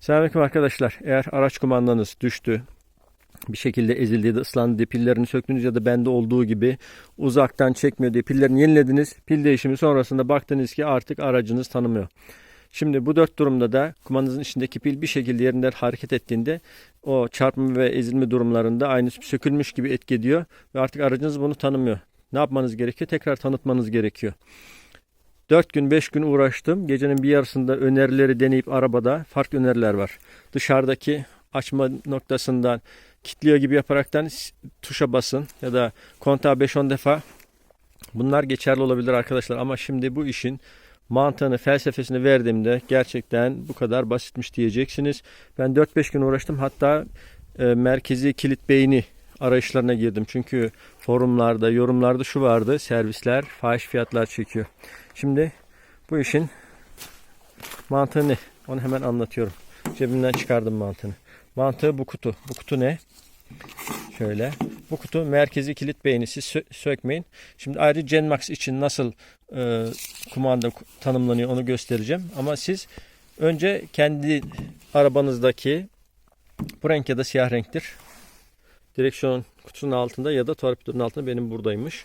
Selamünaleyküm arkadaşlar. Eğer araç kumandanız düştü, bir şekilde ezildi ya da ıslandı diye pillerini söktünüz ya da bende olduğu gibi uzaktan çekmiyor diye pillerini yenilediniz. Pil değişimi sonrasında baktınız ki artık aracınız tanımıyor. Şimdi bu dört durumda da kumandanızın içindeki pil bir şekilde yerinden hareket ettiğinde o çarpma ve ezilme durumlarında aynı sökülmüş gibi etki ediyor ve artık aracınız bunu tanımıyor. Ne yapmanız gerekiyor? Tekrar tanıtmanız gerekiyor. 4 gün 5 gün uğraştım. Gecenin bir yarısında önerileri deneyip arabada farklı öneriler var. Dışarıdaki açma noktasından kilitliyor gibi yaparaktan tuşa basın ya da kontağı 5-10 defa bunlar geçerli olabilir arkadaşlar ama şimdi bu işin mantığını, felsefesini verdiğimde gerçekten bu kadar basitmiş diyeceksiniz. Ben 4-5 gün uğraştım. Hatta e, merkezi kilit beyni arayışlarına girdim. Çünkü forumlarda, yorumlarda şu vardı. Servisler fahiş fiyatlar çekiyor. Şimdi bu işin mantığı ne? Onu hemen anlatıyorum. Cebimden çıkardım mantığını. Mantığı bu kutu. Bu kutu ne? Şöyle. Bu kutu merkezi kilit beyni. Siz sö- sökmeyin. Şimdi ayrıca Genmax için nasıl e, kumanda ku- tanımlanıyor onu göstereceğim. Ama siz önce kendi arabanızdaki bu renk ya da siyah renktir. Direksiyon kutusunun altında ya da torpidonun altında benim buradaymış.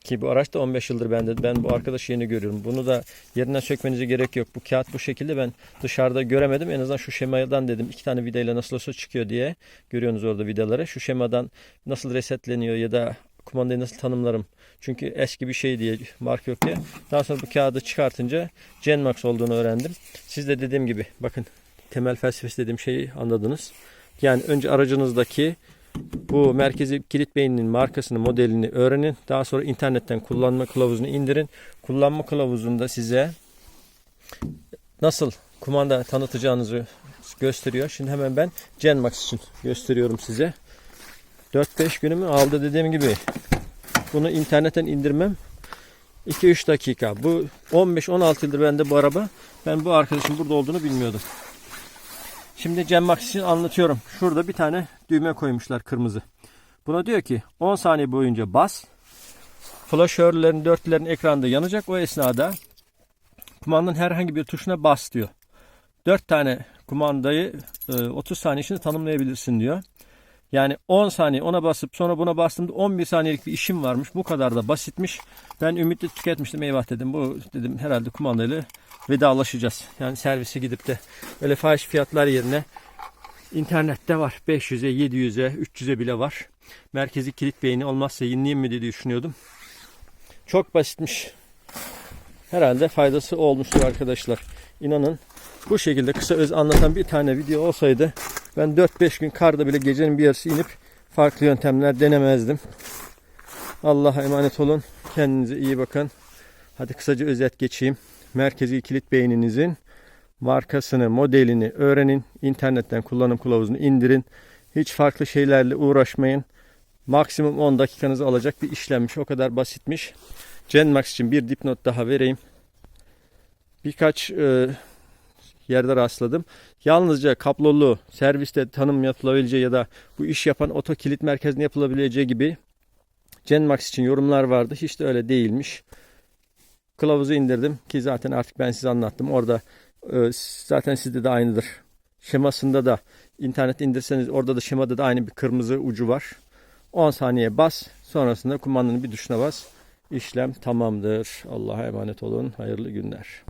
Ki bu araç da 15 yıldır bende. Ben bu arkadaşı yeni görüyorum. Bunu da yerinden sökmenize gerek yok. Bu kağıt bu şekilde ben dışarıda göremedim. En azından şu şemadan dedim iki tane vidayla nasıl olsa çıkıyor diye. Görüyorsunuz orada vidaları. Şu şemadan nasıl resetleniyor ya da kumandayı nasıl tanımlarım. Çünkü eski bir şey diye marka yok diye. Daha sonra bu kağıdı çıkartınca Genmax olduğunu öğrendim. Siz de dediğim gibi bakın temel felsefesi dediğim şeyi anladınız. Yani önce aracınızdaki bu merkezi kilit beyninin markasını, modelini öğrenin. Daha sonra internetten kullanma kılavuzunu indirin. Kullanma kılavuzunda size nasıl kumanda tanıtacağınızı gösteriyor. Şimdi hemen ben Genmax için gösteriyorum size. 4-5 günümü aldı dediğim gibi. Bunu internetten indirmem 2-3 dakika. Bu 15-16 yıldır bende bu araba. Ben bu arkadaşın burada olduğunu bilmiyordum. Şimdi Genmax için anlatıyorum. Şurada bir tane düğme koymuşlar kırmızı. Buna diyor ki 10 saniye boyunca bas. Flaşörlerin dörtlerin ekranda yanacak. O esnada kumandanın herhangi bir tuşuna bas diyor. 4 tane kumandayı e, 30 saniye içinde tanımlayabilirsin diyor. Yani 10 saniye ona basıp sonra buna bastığımda 11 saniyelik bir işim varmış. Bu kadar da basitmiş. Ben ümitli tüketmiştim. Eyvah dedim. Bu dedim herhalde kumandayla vedalaşacağız. Yani servise gidip de öyle fahiş fiyatlar yerine internette var. 500'e, 700'e, 300'e bile var. Merkezi kilit beyni olmazsa yenileyim mi diye düşünüyordum. Çok basitmiş. Herhalde faydası olmuştur arkadaşlar. İnanın bu şekilde kısa öz anlatan bir tane video olsaydı ben 4-5 gün karda bile gecenin bir yarısı inip farklı yöntemler denemezdim. Allah'a emanet olun. Kendinize iyi bakın. Hadi kısaca özet geçeyim. Merkezi kilit beyninizin markasını, modelini öğrenin. İnternetten kullanım kılavuzunu indirin. Hiç farklı şeylerle uğraşmayın. Maksimum 10 dakikanızı alacak bir işlemmiş. O kadar basitmiş. Genmax için bir dipnot daha vereyim. Birkaç e, yerde rastladım. Yalnızca kablolu serviste tanım yapılabileceği ya da bu iş yapan oto kilit merkezinde yapılabileceği gibi Genmax için yorumlar vardı. Hiç de öyle değilmiş. Kılavuzu indirdim ki zaten artık ben size anlattım. Orada e, zaten sizde de aynıdır. Şemasında da internet indirseniz orada da şemada da aynı bir kırmızı ucu var. 10 saniye bas. Sonrasında kumandanın bir tuşuna bas. İşlem tamamdır. Allah'a emanet olun. Hayırlı günler.